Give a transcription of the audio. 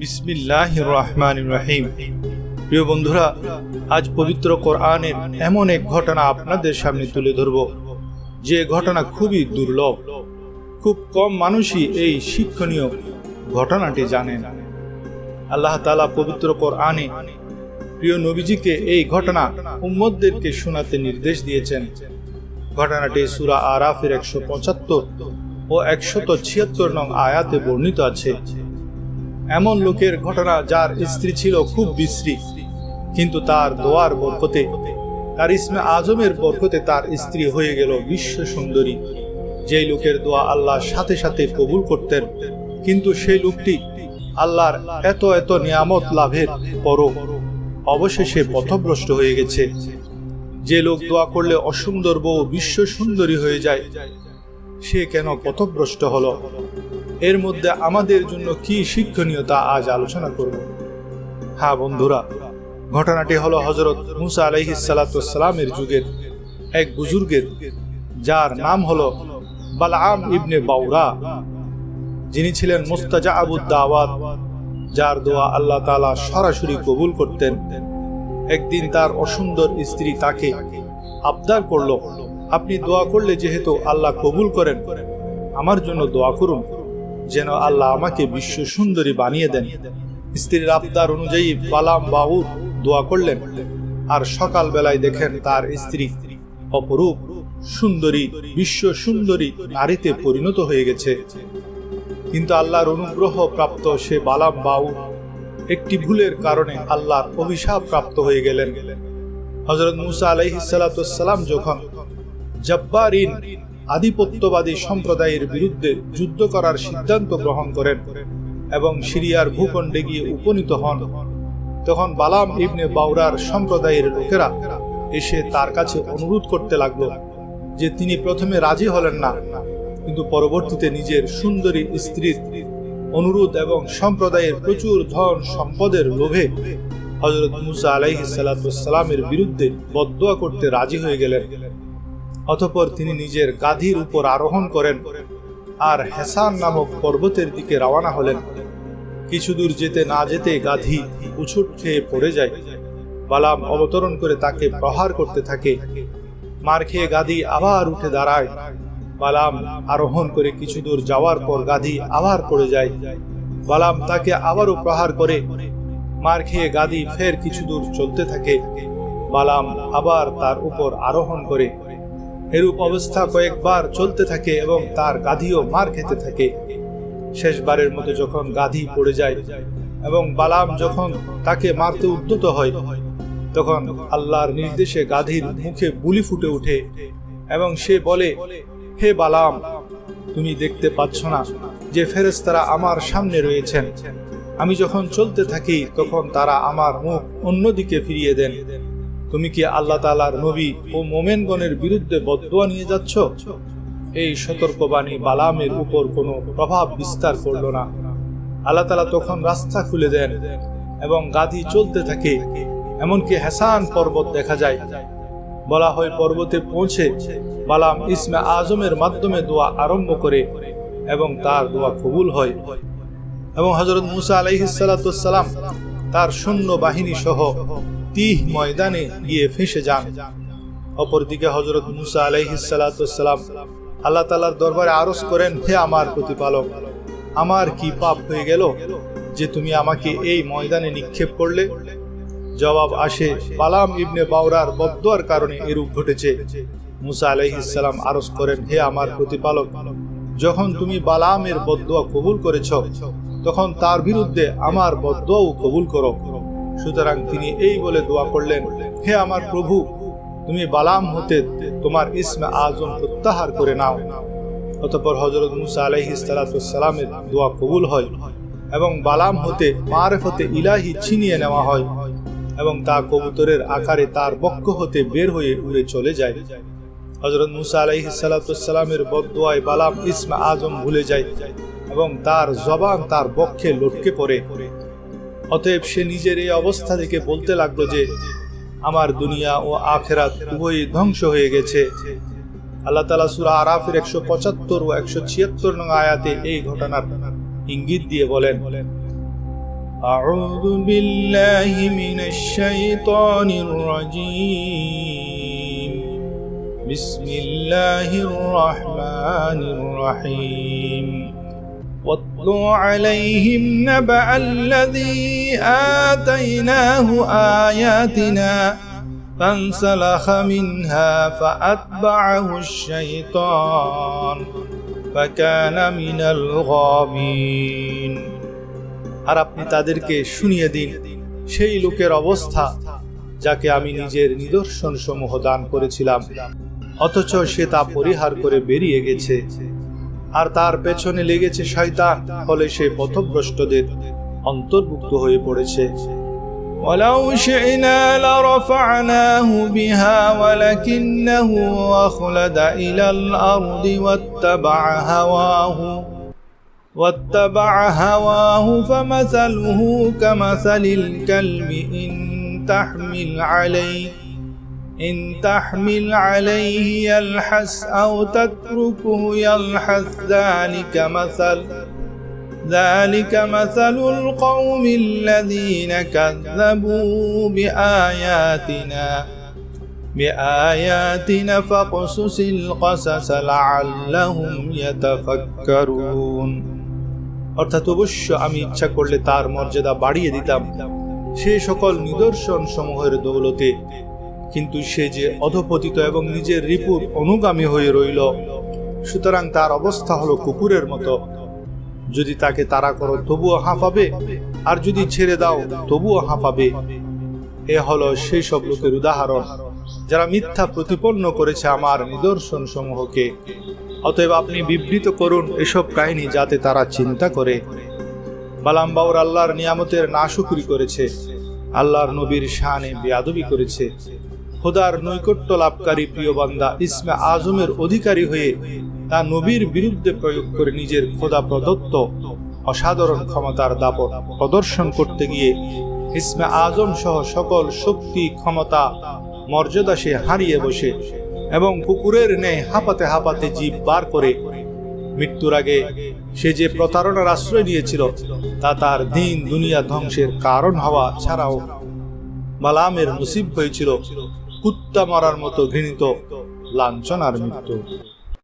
বিসমিল্লাহ রহমান রহিম প্রিয় বন্ধুরা, আজ পবিত্র কোরআনের এমন এক ঘটনা আপনাদের সামনে তুলে ধরব, যে ঘটনা খুবই দুর্লভ। খুব কম মানুষই এই শিক্ষণীয় ঘটনাটি জানেন। আল্লাহ তালা পবিত্র কোরআনে প্রিয় নবীজিকে এই ঘটনা উম্মদদেরকে শোনাতে নির্দেশ দিয়েছেন। ঘটনাটি সুরা আরাফের একশো পঁচাত্তর ও একশত ছিয়াত্তর নং আয়াতে বর্ণিত আছে। এমন লোকের ঘটনা যার স্ত্রী ছিল খুব বিশ্রী, কিন্তু তার দোয়ার বরকতে, তার ইসমে আজমের বরকতে তার স্ত্রী হয়ে গেল বিশ্ব সুন্দরী। যেই লোকের দোয়া আল্লাহ সাথে সাথে কবুল করতেন, কিন্তু সেই লোকটি আল্লাহর এত এত নিয়ামত লাভের পরও অবশেষে পথভ্রষ্ট হয়ে গেছে। যে লোক দোয়া করলে অসুন্দর বউ বিশ্ব সুন্দরী হয়ে যায়, সে কেন পথভ্রষ্ট হলো? এর মধ্যে আমাদের জন্য কি শিক্ষণীয় তা আজ আলোচনা করব। হ্যাঁ বন্ধুরা, ঘটনাটি হলো হজরত মুসা আলহি সালাতামের যুগের এক বুজুর্গের, যার নাম হলো বালাম ইবনে বাউরা যিনি ছিলেন মুস্তাজা আবু দাওয়াত যার দোয়া আল্লাহ তালা সরাসরি কবুল করতেন। একদিন তার অসুন্দর স্ত্রী তাকে আবদার করল, আপনি দোয়া করলে যেহেতু আল্লাহ কবুল করেন, আমার জন্য দোয়া করুন। যেন আল্লাহ আমাকে বিশ্ব সুন্দরী বানিয়ে দেন। স্ত্রীর আবদার অনুযায়ী বালাম বাউর দোয়া করলেন, আর সকাল বেলায় দেখেন তার স্ত্রী অপরূপ সুন্দরী, বিশ্ব সুন্দরী নারীতে পরিণত হয়ে গেছে। কিন্তু আল্লাহর অনুগ্রহ প্রাপ্ত সে বালাম বাউর একটি ভুলের কারণে আল্লাহর অভিশাপ প্রাপ্ত হয়ে গেলেন। হজরত মুসা আলাইহিসালাম যখন জব্বারিন আধিপত্যবাদী সম্প্রদায়ের বিরুদ্ধে যুদ্ধ করার সিদ্ধান্ত গ্রহণ করেন এবং সিরিয়ার ভূখণ্ডে গিয়ে উপনীত হন। তখন বালাম ইবনে বাউরার সম্প্রদায়ের লোকেরা এসে তার কাছে অনুরোধ করতে লাগল যে তিনি প্রথমে রাজি হলেন না, কিন্তু পরবর্তীতে নিজের সুন্দরী স্ত্রীর অনুরোধ এবং সম্প্রদায়ের প্রচুর ধন সম্পদের লোভে হজরত মুসা আলাইহিসালামের বিরুদ্ধে বদোয়া করতে রাজি হয়ে গেলেন। অতপর তিনি নিজের গাধীর উপর আরোহণ করেন আর হেসান নামক পর্বতের দিকে রওনা হলেন। কিছু দূর যেতে না যেতে গাধী উছুট খেয়ে পড়ে যায়। বালাম অবতরণ করে তাকে প্রহার করতে থাকে। মার খেয়ে গাধী আবার উঠে দাঁড়ায়। বালাম আরোহণ করে কিছু দূর যাওয়ার পর গাধী আবার পড়ে যায়। বালাম তাকে আবারও প্রহার করে। মার খেয়ে গাধী ফের কিছু দূর চলতে থাকে। বালাম আবার তার উপর আরোহণ করে। এরূপ অবস্থা কয়েকবার চলতে থাকে এবং তার গাধীও মার খেতে থাকে। শেষবারের মতো যখন গাধী পড়ে যায় এবং বালাম যখন তাকে মারতে উদ্যত হয়, তখন আল্লাহর নির্দেশে গাধীর মুখে বুলি ফুটে ওঠে এবং সে বলে, হে বালাম, তুমি দেখতে পাচ্ছ না যে ফেরেস্তারা আমার সামনে রয়েছেন। আমি যখন চলতে থাকি, তখন তারা আমার মুখ অন্যদিকে ফিরিয়ে দেন। তুমি কি আল্লাহ তালার নবী ও মোমেনগণের বিরুদ্ধে বদুয়া নিয়ে যাচ্ছ? এই সতর্কবাণী বালামের উপর কোনো প্রভাব বিস্তার করল না। আল্লাহ তালা তখন রাস্তা খুলে দেন এবং গাধী চলতে থাকে, এমনকি হেসান পর্বত দেখা যায়। বলা হয় পর্বতে পৌঁছে বালাম ইসমে আজমের মাধ্যমে দোয়া আরম্ভ করে এবং তার দোয়া কবুল হয়। এবং হজরত মুসা আলাইহিসালাম তার সৈন্য বাহিনী সহ তিহ ময়দানে গিয়ে ফেসে যান। অপরদিকে হজরত মুসা আলাইহিসালাম আল্লাহ তালার দরবারে আরজ করেন, হে আমার প্রতিপালক, আমার কি পাপ হয়ে গেল যে তুমি আমাকে এই ময়দানে নিক্ষেপ করলে? জবাব আসে, বালাম ইবনে বাউরার বদ্দোয়ার কারণে এরূপ ঘটেছে। মুসা আলাইহিসাল্লাম আরজ করেন, হে আমার প্রতিপালক, যখন তুমি বালামের বদোয়া কবুল করেছ, তখন তার বিরুদ্ধে আমার বদোয়াও কবুল করো। সুতরাং তিনি এই বলে দোয়া করলেন, হে আমার প্রভু, তুমি বালাম হতে তোমার ইসমে আজম প্রত্যাহার করে নাও। অতপর হজরত মুসা আলাইহি সালামের দোয়া কবুল হয় এবং বালাম হতে, মারেফতে ইলাহি ছিনিয়ে নেওয়া হয় এবং তা কবুতরের আকারে তার বক্ষ হতে বের হয়ে উড়ে চলে যায়। হজরত মুসা আলাইহি সালামের বদোয়ায় বালাম ইসমে আজম ভুলে যায় এবং তার জবান তার বক্ষে লটকে পড়ে। অতএব সে নিজের এই অবস্থা থেকে বলতে লাগলো যে আমার দুনিয়া ও আখেরাত উভয়ই ধ্বংস হয়ে গেছে আল্লাহ তালা সুরা আরাফের একশো পঁচাত্তর ও একশো ছিয়াত্তর নং আয়াতে এই ঘটনার ইঙ্গিত দিয়ে বলেন أعوذ بالله من الشيطان الرجيم بسم الله الرحمن الرحيم واتل عليهم نبأ الذي آتيناه آياتنا فانسلخ منها فأتبعه الشيطان فكان من الغابين আর আপনি তাদেরকে শুনিয়ে দিন সেই লোকের অবস্থা যাকে আমি নিজের নিদর্শন সমূহ দান করেছিলাম অথচ সে তা পরিহার করে বেরিয়ে গেছে আর তার পেছনে লেগেছে শয়তান ফলে সে পথভ্রষ্টদের অন্তর্ভুক্ত হয়ে পড়েছে ولو شئنا لرفعناه بها ولكنه أخلد إلى الأرض واتبع هواه واتبع هواه فمثله كمثل الكلب إن تحمل عليه إن تحمل عليه يلحس أو تتركه يلحس ذلك مثل ذلك مثل القوم الذين كذبوا بآياتنا بآياتنا فاقصص القصص لعلهم يتفكرون অর্থাৎ অবশ্য আমি ইচ্ছা করলে তার মর্যাদা বাড়িয়ে দিতাম সে সকল নিদর্শন সমূহের দৌলতে কিন্তু সে যে অধপতিত এবং নিজের রিপুর অনুগামী হয়ে রইল, সুতরাং তার অবস্থা হলো কুকুরের মতো। যদি তাকে তাড়া করো, তবুও হাঁপাবে আর যদি ছেড়ে দাও, তবুও হাঁপাবে এ হলো সেই সব লোকের উদাহরণ, যারা মিথ্যা প্রতিপন্ন করেছে আমার নিদর্শন সমূহকে অতএব আপনি বিবৃত করুন এসব কাহিনী যাতে তারা চিন্তা করে। বালাম বাউর আল্লাহর নিয়ামতের নাশুকুরি করেছে, আল্লাহর নবীর শানে বেয়াদবি করেছে। খোদার নৈকট্য লাভকারী প্রিয় বান্দা ইসমে আজমের অধিকারী হয়ে তা নবীর বিরুদ্ধে প্রয়োগ করে নিজের খোদা প্রদত্ত অসাধারণ ক্ষমতার দাপট প্রদর্শন করতে গিয়ে ইসমে আজম সহ সকল শক্তি, ক্ষমতা, মর্যাদা সে হারিয়ে বসে এবং কুকুরের ন্যায় হাঁপাতে হাঁপাতে জীব বার করে। মৃত্যুর আগে সে যে প্রতারণার আশ্রয় নিয়েছিল, তা তার দিন দুনিয়া ধ্বংসের কারণ হওয়া ছাড়াও মালামের মুসিব হয়েছিল। কুত্তা মারার মতো ঘৃণিত লাঞ্ছনার মৃত্যু।